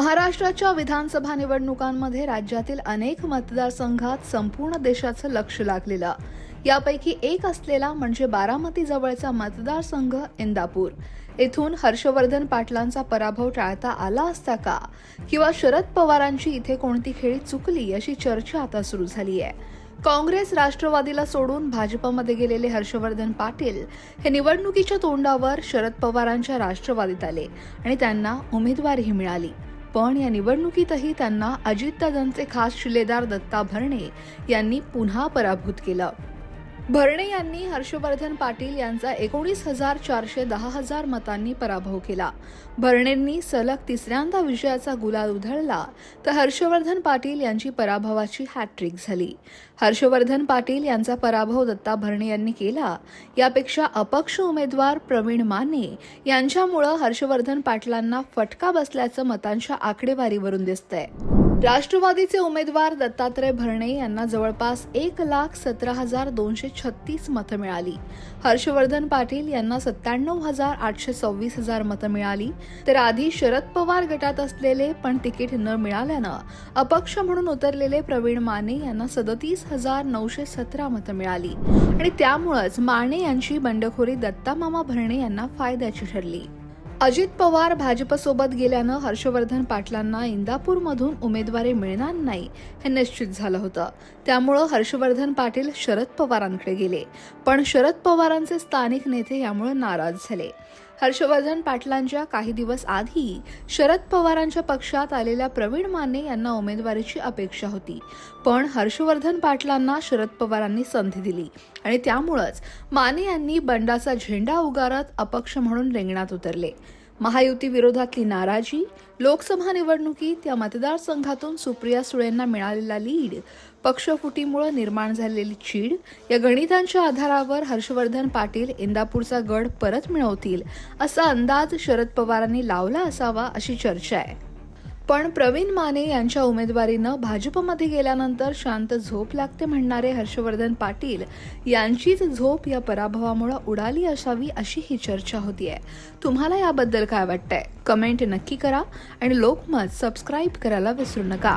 महाराष्ट्राच्या विधानसभा निवडणुकांमध्ये राज्यातील अनेक मतदारसंघात संपूर्ण देशाचं लक्ष लागलेलं. यापैकी एक असलेला म्हणजे बारामती जवळचा मतदारसंघ इंदापूर. येथून हर्षवर्धन पाटलांचा पराभव टाळता आला असता का? किंवा शरद पवारांची इथे कोणती खेळी चुकली अशी चर्चा आता सुरू झाली आहे काँग्रेस राष्ट्रवादीला सोडून भाजपमध्ये गेलेले हर्षवर्धन पाटील हे निवडणुकीच्या तोंडावर शरद पवारांच्या राष्ट्रवादीत आले आणि त्यांना उमेदवारीही मिळाली. पण या निवडणुकीतही त्यांना अजितदादांचे खास शिलेदार दत्ता भरणे यांनी पुन्हा पराभूत केलं. भरणे यांनी हर्षवर्धन पाटील यांचा एकोणीस हजार चारशे दहा हजार मतांनी पराभव केला. भरणेंनी सलग तिसऱ्यांदा विजयाचा गुलाल उधळला तर हर्षवर्धन पाटील यांची पराभवाची हॅट्रिक झाली. हर्षवर्धन पाटील यांचा पराभव दत्ता भरणे यांनी केला. यापेक्षा अपक्ष उमेदवार प्रवीण माने यांच्यामुळं हर्षवर्धन पाटलांना फटका बसल्याचं मतांच्या आकडेवारीवरून दिसतंय. राष्ट्रवादीचे उमेदवार दत्तात्रय भरणे यांना जवळपास एक लाख सतरा हजार दोनशे छत्तीस मतं मिळाली. हर्षवर्धन पाटील यांना सत्त्याण्णव हजार आठशे सव्वीस हजार मतं मिळाली. तर आधी शरद पवार गटात असलेले पण तिकीट न मिळाल्यानं अपक्ष म्हणून उतरलेले प्रवीण माने यांना सदतीस हजार नऊशे सतरा मतं मिळाली. आणि त्यामुळंच माने यांची बंडखोरी दत्तामामा भरणे यांना फायद्याची ठरली. अजित पवार भाजपसोबत गेल्यानं हर्षवर्धन पाटलांना इंदापूरमधून उमेदवारी मिळणार नाही हे निश्चित झालं होतं. त्यामुळं हर्षवर्धन पाटील शरद पवारांकडे गेले. पण शरद पवारांचे स्थानिक नेते यामुळे नाराज झाले. हर्षवर्धन पाटलांच्या काही दिवस आधी शरद पवारांच्या पक्षात आलेल्या प्रवीण माने यांना उमेदवारीची अपेक्षा होती. पण हर्षवर्धन पाटलांना शरद पवारांनी संधी दिली आणि त्यामुळंच माने यांनी बंडाचा झेंडा उगारत अपक्ष म्हणून रिंगणात उतरले. महायुती विरोधातली नाराजी लोकसभा निवडणुकीत या मतदारसंघातून सुप्रिया सुळेंना मिळालेला लीड पक्षफुटीमुळे निर्माण झालेली चीड या गणितांच्या आधारावर हर्षवर्धन पाटील इंदापूरचा गड परत मिळवतील असा अंदाज शरद पवारांनी लावला असावा अशी चर्चा आहे. पण प्रवीण माने यांच्या उमेदवारीनं भाजपमध्ये गेल्यानंतर शांत झोप लागते म्हणणारे हर्षवर्धन पाटील यांचीच झोप या पराभवामुळे उडाली असावी अशी ही चर्चा होतीये. तुम्हाला याबद्दल काय वाटतंय? कमेंट नक्की करा आणि लोकमत सबस्क्राईब करायला विसरू नका.